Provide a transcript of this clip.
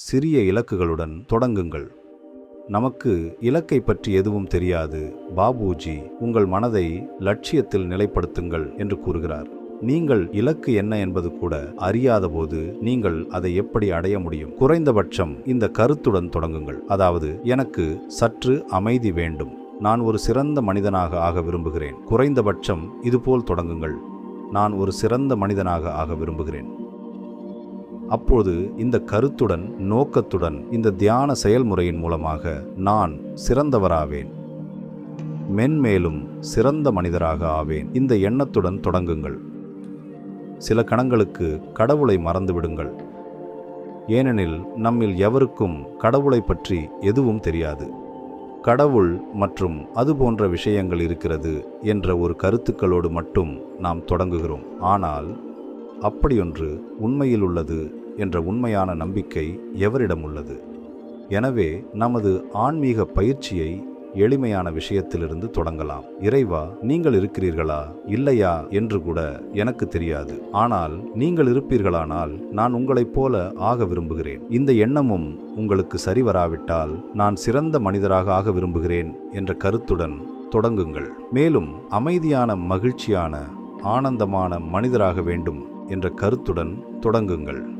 சிறிய இலக்குகளுடன் தொடங்குங்கள். நமக்கு இலக்கை பற்றி எதுவும் தெரியாது. பாபுஜி உங்கள் மனதை லட்சியத்தில் நிலைப்படுத்துங்கள் என்று கூறுகிறார். நீங்கள் இலக்கு என்ன என்பது கூட அறியாதபோது நீங்கள் அதை எப்படி அடைய முடியும்? குறைந்தபட்சம் இந்த கருத்துடன் தொடங்குங்கள். அதாவது எனக்கு சற்று அமைதி வேண்டும். நான் ஒரு சிறந்த மனிதனாக ஆக விரும்புகிறேன். குறைந்தபட்சம் இதுபோல் தொடங்குங்கள். நான் ஒரு சிறந்த மனிதனாக ஆக விரும்புகிறேன். அப்போது இந்த கருத்துடன் நோக்கத்துடன் இந்த தியான செயல்முறையின் மூலமாக நான் சிறந்தவராவேன். மென்மேலும் சிறந்த மனிதராக ஆவேன். இந்த எண்ணத்துடன் தொடங்குங்கள். சில கணங்களுக்கு கடவுளை மறந்துவிடுங்கள். ஏனெனில் நம்மில் எவருக்கும் கடவுளை பற்றி எதுவும் தெரியாது. கடவுள் மற்றும் அது போன்ற விஷயங்கள் இருக்கிறது என்ற ஒரு கருத்துக்களோடு மட்டும் நாம் தொடங்குகிறோம். ஆனால் அப்படியொன்று உண்மையில் உள்ளது என்ற உண்மையான நம்பிக்கை எவரிடம் உள்ளது எனவே நமது ஆன்மீக பயிற்சியை எளிமையான விஷயத்திலிருந்து தொடங்கலாம். இறைவா நீங்கள் இருக்கிறீர்களா? இல்லையா? என்று கூட எனக்கு தெரியாது. ஆனால் நீங்கள் இருப்பீர்களானால் நான் உங்களைப் போல ஆக விரும்புகிறேன். இந்த எண்ணமும் உங்களுக்கு சரிவராவிட்டால் நான் சிறந்த மனிதராக ஆக விரும்புகிறேன் என்ற கருத்துடன் தொடங்குங்கள். மேலும் அமைதியான மகிழ்ச்சியான ஆனந்தமான மனிதராக வேண்டும். என்ற கருத்துடன் தொடங்குங்கள்.